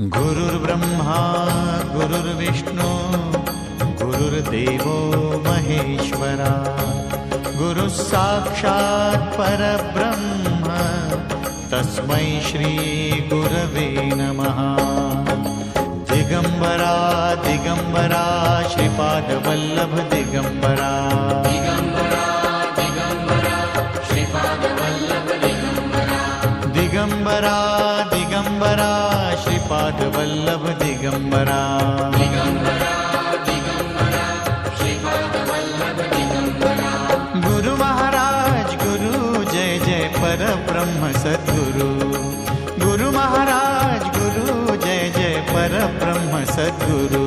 गुरुर्ब्रह्मा गुरुर्विष्णू गुरुर्देवो महेश्वरा गुरुः साक्षात् परब्रह्म तस्मै श्रीगुरवे नमः। दिगम्बरा दिगम्बरा श्रीपादवल्लभ दिगम्बरा श्रीपादवल्लभ दिगम्बरा गुरु महाराज, गुरु जय जय पर ब्रह्म सद्गुरु। गुरु महाराज, गुरु जय जय पर ब्रह्म सद्गुरु।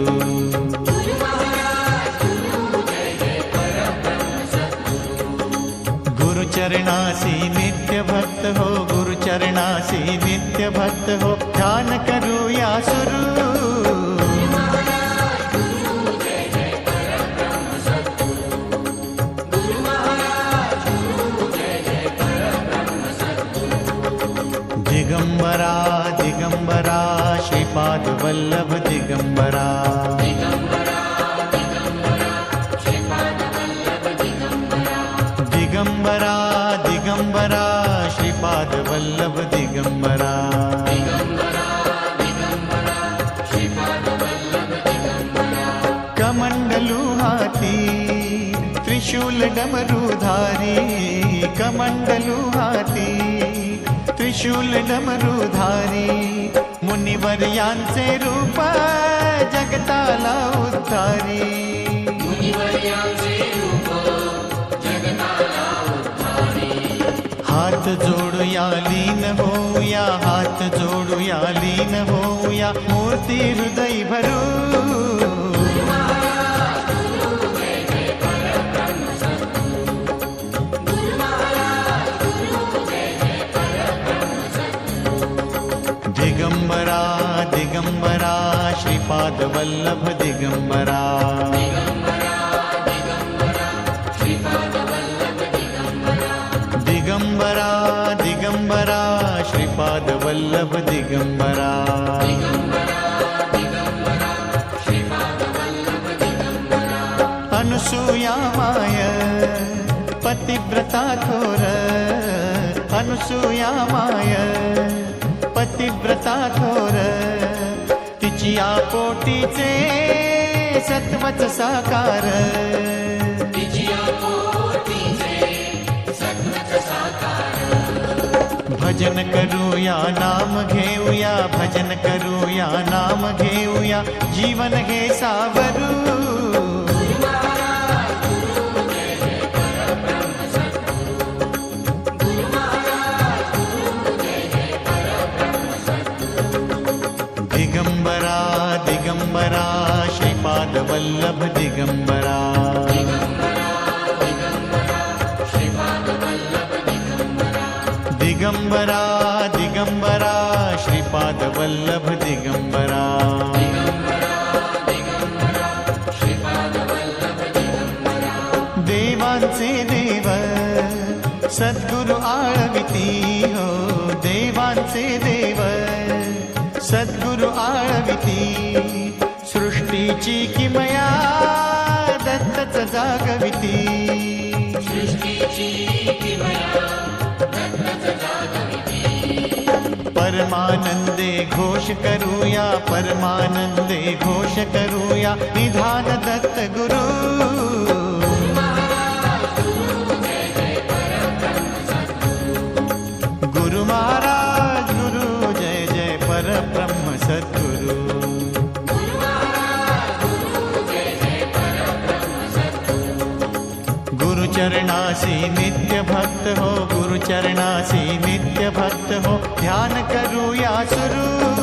गुरु चरणासी नित्य भक्त हो, गुरु चरणासी नित्य भक्त हो। ध्यान करो या सुरू दिगम्बरा दिगम्बरा श्रीपादवल्लभ दिगम्बरा दिगम्बरा दिगम्बरा श्रीपादवल्लभ दिगम्बरा कमण्डलु त्रिशूल डमरुधारी कमण्डलु हाती. त्रिशूल डमरुधारी मुनिवर्यांचे रूप जगताला उद्धारी. हात जोडूया लीन होऊया हात जोडूया लीन होऊया मूर्ती हृदय भरू श्रीपादवल्लभ दिगम्बरा दिगम्बरा दिगम्बरा श्रीपादवल्लभ दिगम्बरा अनुसूया माय पतिव्रता थोर अनुसूया माय पतिव्रता थोर तिची पोटीचे सत्वच साकार. भजन करूया नाम घेऊया भजन करूया नाम घेऊया जीवन घे सावरू. दिगम्बरा दिगम्बरा श्रीपादवल्लभ दिगम्बरा दिगम्बरा दिगम्बरा श्रीपादवल्लभ दिगम्बरा देवांचे देव सद्गुरु आळविती हो, देवांचे देव सद्गुरु आळविती सृष्टीची किमया दत्तच जागविती. परमानंदे घोष करूया परमानंदे घोष करूया निधान दत्त गुरु गुरु सद्गुरु गुरु चरणासी नित्य भक्त हो गुरु चरणासी नित्य भक्त हो ध्यान करूया सुरू।